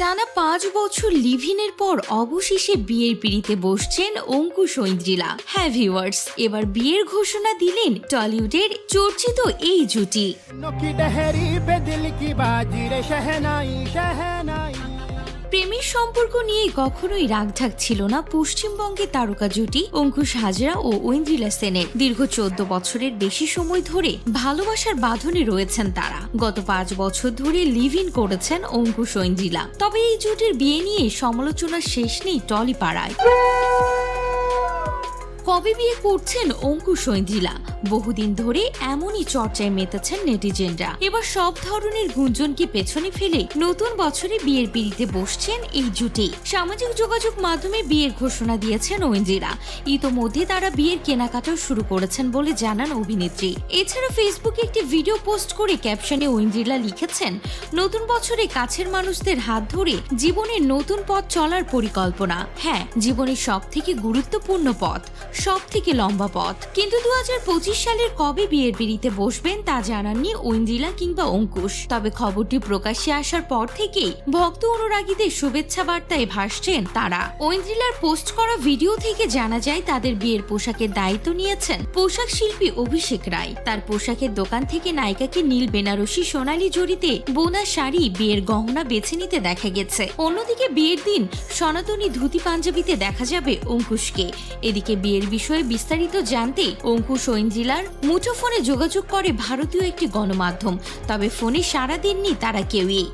টানা পাঁচ বছর লিভিনের পর অবশেষে বিয়ের পিড়িতে বসছেন অঙ্কু সৈন্দ্রিলা হ্যাঁ ভিউয়ার্স, এবার বিয়ের ঘোষণা দিলেন টলিউডের চর্চিত এই জুটি। প্রেমের সম্পর্ক নিয়ে কখনোই রাগঢাক ছিল না পশ্চিমবঙ্গের তারকা জুটি অঙ্কুশ হাজরা ও ঐন্দ্রিলা সেনের। দীর্ঘ চোদ্দ বছরের বেশি সময় ধরে ভালোবাসার বাঁধনে রয়েছেন তারা। গত পাঁচ বছর ধরে লিভ ইন করেছেন অঙ্কুশ ঐন্দ্রিলা। তবে এই জুটির বিয়ে নিয়ে সমালোচনার শেষ নেই টলি পাড়ায় কবে বিয়ে করছেন অঙ্কুশ ঐন্দ্রিলা? বহুদিন ধরে এমনই চর্চায় মেতেছেন নেটিজেনরা। এবার সব ধরনের গুঞ্জনকে পেছনে ফেলে নতুন বছরে বিয়ের পিড়িতে বসছেন এই জুটি। সামাজিক যোগাযোগ মাধ্যমে বিয়ের ঘোষণা দিয়েছেন ঐন্দ্রিলা ইতোমধ্যে তারা বিয়ের কেনাকাটাও শুরু করেছেন বলে জানান অভিনেত্রী। এছাড়া ফেসবুকে একটি ভিডিও পোস্ট করে ক্যাপশনে ঐন্দ্রিলা লিখেছেন, নতুন বছরে কাছের মানুষদের হাত ধরে জীবনের নতুন পথ চলার পরিকল্পনা। হ্যাঁ জীবনের সব থেকে গুরুত্বপূর্ণ পথ সব থেকে লম্বা পথ। কিন্তু দু হাজার পঁচিশ সালের কবে বিয়ের পিড়িতে বসবেন তা জানাননি ঐন্দ্রিলা কিংবা অঙ্কুশ। তবে খবরটি প্রকাশ্যে আসার পর থেকেই ভক্ত অনুরাগীদের শুভেচ্ছা বার্তায় ভাসছেন তারা। ঐন্দ্রিলার পোস্ট করা ভিডিও থেকে জানা যায়, তাদের বিয়ের পোশাকের দায়িত্ব নিয়েছেন পোশাক শিল্পী অভিষেক রায়। তার পোশাকের দোকান থেকে নায়িকাকে নীল বেনারসি সোনালি জড়িতে বোনা শাড়ি বিয়ের গহনা বেছে নিতে দেখা গেছে। অন্যদিকে বিয়ের দিন সনাতনী ধুতি পাঞ্জাবিতে দেখা যাবে অঙ্কুশকে। এদিকে বিয়ের বিষয়ে বিস্তারিত জানতে অঙ্কুশ ঐন্দ্রিলার মুঠোফোনে যোগাযোগ করে ভারতীয় একটি গণমাধ্যম। তবে ফোনে সাড়া দেননি তারা কেউই।